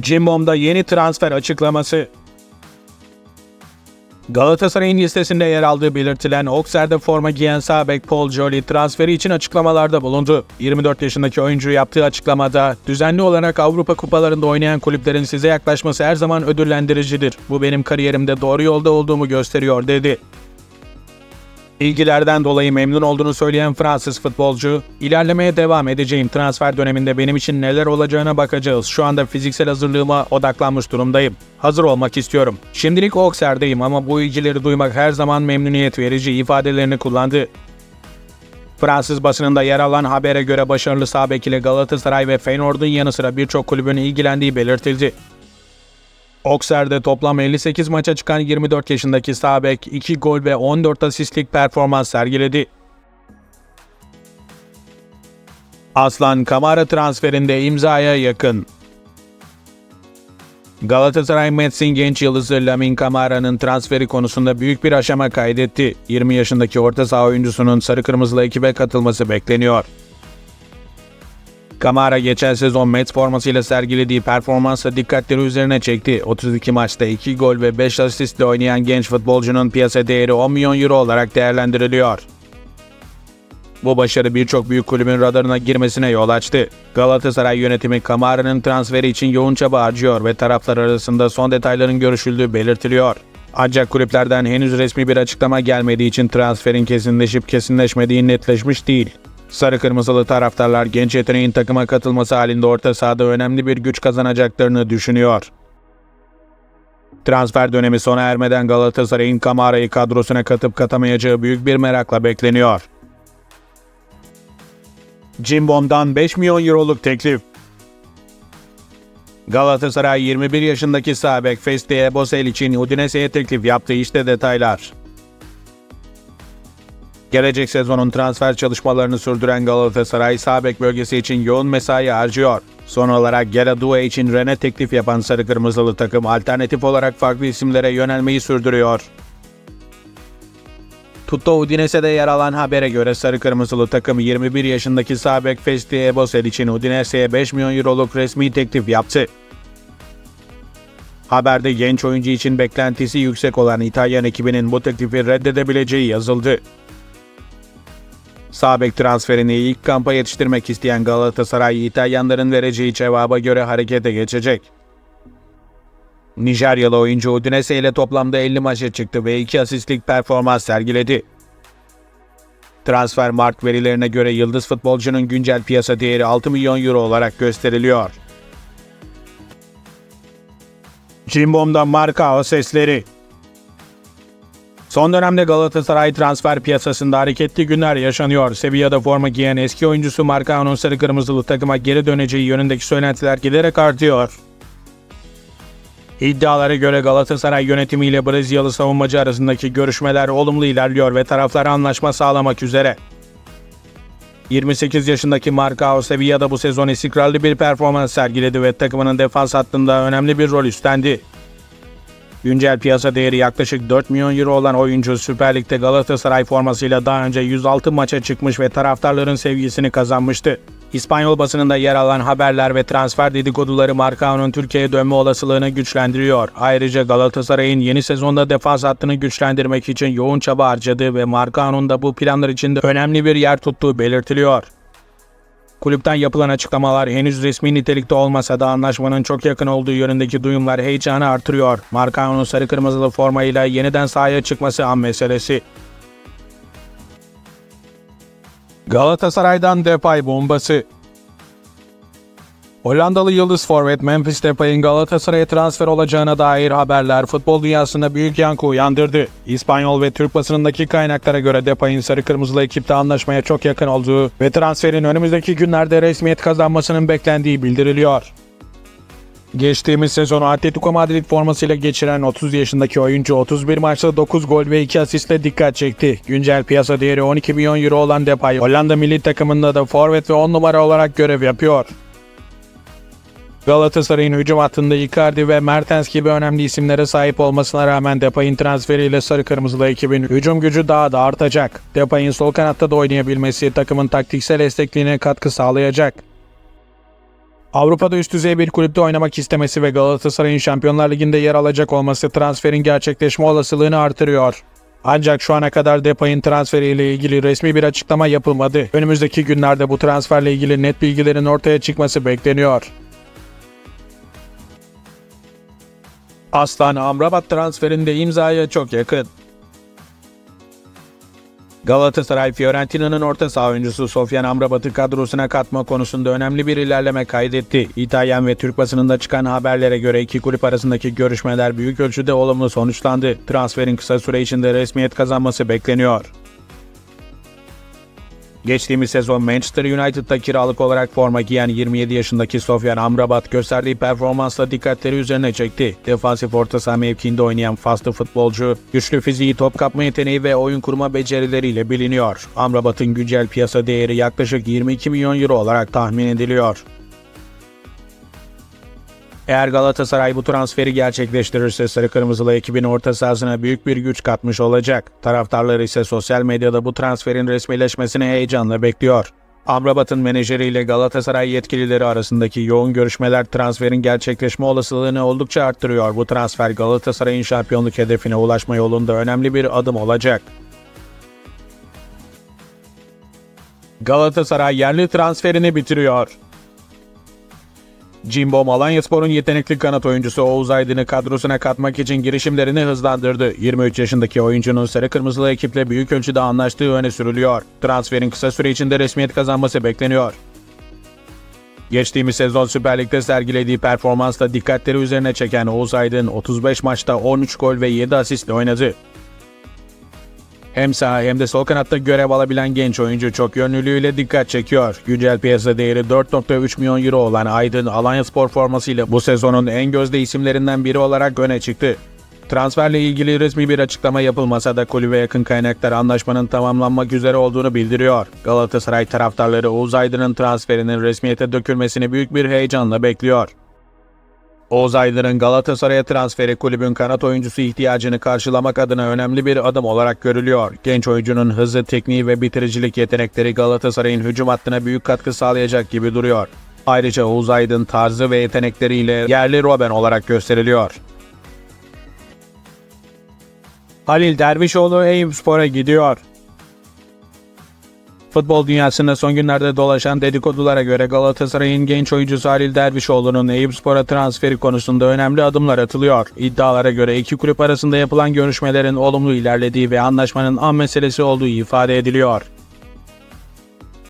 Cimbom'da yeni transfer açıklaması. Galatasaray'ın listesinde yer aldığı belirtilen Auxerre'de forma giyen sağ bek Paul Joly transferi için açıklamalarda bulundu. 24 yaşındaki oyuncu yaptığı açıklamada, düzenli olarak Avrupa kupalarında oynayan kulüplerin size yaklaşması her zaman ödüllendiricidir. Bu benim kariyerimde doğru yolda olduğumu gösteriyor dedi. İlgilerden dolayı memnun olduğunu söyleyen Fransız futbolcu, ilerlemeye devam edeceğim transfer döneminde benim için neler olacağına bakacağız. Şu anda fiziksel hazırlığıma odaklanmış durumdayım. Hazır olmak istiyorum. Şimdilik Auxerre'deyim ama bu ilgileri duymak her zaman memnuniyet verici ifadelerini kullandı. Fransız basınında yer alan habere göre başarılı sağ bek ile Galatasaray ve Feyenoord'un yanı sıra birçok kulübün ilgilendiği belirtildi. Auxerre'de toplam 58 maça çıkan 24 yaşındaki sağ bek 2 gol ve 14 asistlik performans sergiledi. Aslan Kamara transferinde imzaya yakın. Galatasaray Mets'in genç yıldızı Lamin Kamara'nın transferi konusunda büyük bir aşama kaydetti. 20 yaşındaki orta saha oyuncusunun sarı kırmızılı ekibe katılması bekleniyor. Kamara geçen sezon Mets formasıyla sergilediği performansla dikkatleri üzerine çekti. 32 maçta 2 gol ve 5 asistle oynayan genç futbolcunun piyasa değeri 10 milyon euro olarak değerlendiriliyor. Bu başarı birçok büyük kulübün radarına girmesine yol açtı. Galatasaray yönetimi Kamara'nın transferi için yoğun çaba harcıyor ve taraflar arasında son detayların görüşüldüğü belirtiliyor. Ancak kulüplerden henüz resmi bir açıklama gelmediği için transferin kesinleşip kesinleşmediği netleşmiş değil. Sarı kırmızılı taraftarlar genç yeteneğin takıma katılması halinde orta sahada önemli bir güç kazanacaklarını düşünüyor. Transfer dönemi sona ermeden Galatasaray'ın Kamara'yı kadrosuna katıp katamayacağı büyük bir merakla bekleniyor. Cimbom'dan 5 milyon euroluk teklif. Galatasaray 21 yaşındaki sağ bek Festi Bosel için Udinese'ye teklif yaptı işte detaylar. Gelecek sezonun transfer çalışmalarını sürdüren Galatasaray sağ bek bölgesi için yoğun mesai harcıyor. Son olarak Geradue için Rene teklif yapan Sarı Kırmızılı takım alternatif olarak farklı isimlere yönelmeyi sürdürüyor. Tutto Udinese'de yer alan habere göre Sarı Kırmızılı takım 21 yaşındaki sağ bek Festi Ebosel için Udinese'ye 5 milyon euroluk resmi teklif yaptı. Haberde genç oyuncu için beklentisi yüksek olan İtalyan ekibinin bu teklifi reddedebileceği yazıldı. Sağ bek transferini ilk kampa yetiştirmek isteyen Galatasaray, İtalyanların vereceği cevaba göre harekete geçecek. Nijeryalı oyuncu Udinese ile toplamda 50 maça çıktı ve 2 asistlik performans sergiledi. Transfer mark verilerine göre yıldız futbolcunun güncel piyasa değeri 6 milyon euro olarak gösteriliyor. Cimbom'da marka sesleri. Son dönemde Galatasaray transfer piyasasında hareketli günler yaşanıyor. Sevilla'da forma giyen eski oyuncusu Marcao'nun sarı kırmızılı takıma geri döneceği yönündeki söylentiler giderek artıyor. İddialara göre Galatasaray yönetimiyle Brezilyalı savunmacı arasındaki görüşmeler olumlu ilerliyor ve taraflar anlaşma sağlamak üzere. 28 yaşındaki Marcao Sevilla'da bu sezon istikrarlı bir performans sergiledi ve takımının defans hattında önemli bir rol üstlendi. Güncel piyasa değeri yaklaşık 4 milyon euro olan oyuncu Süper Lig'de Galatasaray formasıyla daha önce 106 maça çıkmış ve taraftarların sevgisini kazanmıştı. İspanyol basınında yer alan haberler ve transfer dedikoduları Marcao'nun Türkiye'ye dönme olasılığını güçlendiriyor. Ayrıca Galatasaray'ın yeni sezonda defans hattını güçlendirmek için yoğun çaba harcadığı ve Marcao'nun da bu planlar içinde önemli bir yer tuttuğu belirtiliyor. Kulüpten yapılan açıklamalar henüz resmi nitelikte olmasa da anlaşmanın çok yakın olduğu yönündeki duyumlar heyecanı artırıyor. Marcao'nun sarı kırmızılı formayla yeniden sahaya çıkması an meselesi. Galatasaray'dan Depay bombası. Hollandalı yıldız forvet Memphis Depay'ın Galatasaray'a transfer olacağına dair haberler futbol dünyasında büyük yankı uyandırdı. İspanyol ve Türk basınındaki kaynaklara göre Depay'ın sarı kırmızılı ekipte anlaşmaya çok yakın olduğu ve transferin önümüzdeki günlerde resmiyet kazanmasının beklendiği bildiriliyor. Geçtiğimiz sezonu Atletico Madrid formasıyla geçiren 30 yaşındaki oyuncu 31 maçta 9 gol ve 2 asistle dikkat çekti. Güncel piyasa değeri 12 milyon euro olan Depay, Hollanda milli takımında da forvet ve 10 numara olarak görev yapıyor. Galatasaray'ın hücum hattında Icardi ve Mertens gibi önemli isimlere sahip olmasına rağmen Depay'ın transferiyle sarı kırmızılı ekibin hücum gücü daha da artacak. Depay'ın sol kanatta da oynayabilmesi takımın taktiksel esnekliğine katkı sağlayacak. Avrupa'da üst düzey bir kulüpte oynamak istemesi ve Galatasaray'ın Şampiyonlar Ligi'nde yer alacak olması transferin gerçekleşme olasılığını artırıyor. Ancak şu ana kadar Depay'ın transferiyle ilgili resmi bir açıklama yapılmadı. Önümüzdeki günlerde bu transferle ilgili net bilgilerin ortaya çıkması bekleniyor. Aslan Amrabat transferinde imzaya çok yakın. Galatasaray Fiorentina'nın orta saha oyuncusu Sofyan Amrabat'ı kadrosuna katma konusunda önemli bir ilerleme kaydetti. İtalyan ve Türk basınında çıkan haberlere göre iki kulüp arasındaki görüşmeler büyük ölçüde olumlu sonuçlandı. Transferin kısa süre içinde resmiyet kazanması bekleniyor. Geçtiğimiz sezon Manchester United'da kiralık olarak forma giyen 27 yaşındaki Sofyan Amrabat gösterdiği performansla dikkatleri üzerine çekti. Defansif orta saha mevkiinde oynayan faslı futbolcu, güçlü fiziği, top kapma yeteneği ve oyun kurma becerileriyle biliniyor. Amrabat'ın güncel piyasa değeri yaklaşık 22 milyon euro olarak tahmin ediliyor. Eğer Galatasaray bu transferi gerçekleştirirse Sarı Kırmızılı ekibin orta sahasına büyük bir güç katmış olacak. Taraftarları ise sosyal medyada bu transferin resmileşmesini heyecanla bekliyor. Amrabat'ın menajeriyle Galatasaray yetkilileri arasındaki yoğun görüşmeler transferin gerçekleşme olasılığını oldukça arttırıyor. Bu transfer Galatasaray'ın şampiyonluk hedefine ulaşma yolunda önemli bir adım olacak. Galatasaray yerli transferini bitiriyor. Jimbo Malanyaspor'un yetenekli kanat oyuncusu Oğuz Aydın'ı kadrosuna katmak için girişimlerini hızlandırdı. 23 yaşındaki oyuncunun sarı kırmızılı ekiple büyük ölçüde anlaştığı öne sürülüyor. Transferin kısa süre içinde resmiyet kazanması bekleniyor. Geçtiğimiz sezon Süper Lig'de sergilediği performansla dikkatleri üzerine çeken Oğuz Aydın 35 maçta 13 gol ve 7 asistle oynadı. Hem sağ hem de sol kanatta görev alabilen genç oyuncu çok yönlülüğüyle dikkat çekiyor. Güncel piyasa değeri 4.3 milyon euro olan Aydın Alanya Spor formasıyla bu sezonun en gözde isimlerinden biri olarak öne çıktı. Transferle ilgili resmi bir açıklama yapılmasa da kulübe yakın kaynaklar anlaşmanın tamamlanmak üzere olduğunu bildiriyor. Galatasaray taraftarları Oğuz Aydın'ın transferinin resmiyete dökülmesini büyük bir heyecanla bekliyor. Oğuz Aydın'ın Galatasaray'a transferi kulübün kanat oyuncusu ihtiyacını karşılamak adına önemli bir adım olarak görülüyor. Genç oyuncunun hızı, tekniği ve bitiricilik yetenekleri Galatasaray'ın hücum hattına büyük katkı sağlayacak gibi duruyor. Ayrıca Oğuz Aydın tarzı ve yetenekleriyle yerli Robben olarak gösteriliyor. Halil Dervişoğlu Eyüpspor'a gidiyor. Futbol dünyasında son günlerde dolaşan dedikodulara göre Galatasaray'ın genç oyuncusu Halil Dervişoğlu'nun Eyüpspor'a transferi konusunda önemli adımlar atılıyor. İddialara göre iki kulüp arasında yapılan görüşmelerin olumlu ilerlediği ve anlaşmanın an meselesi olduğu ifade ediliyor.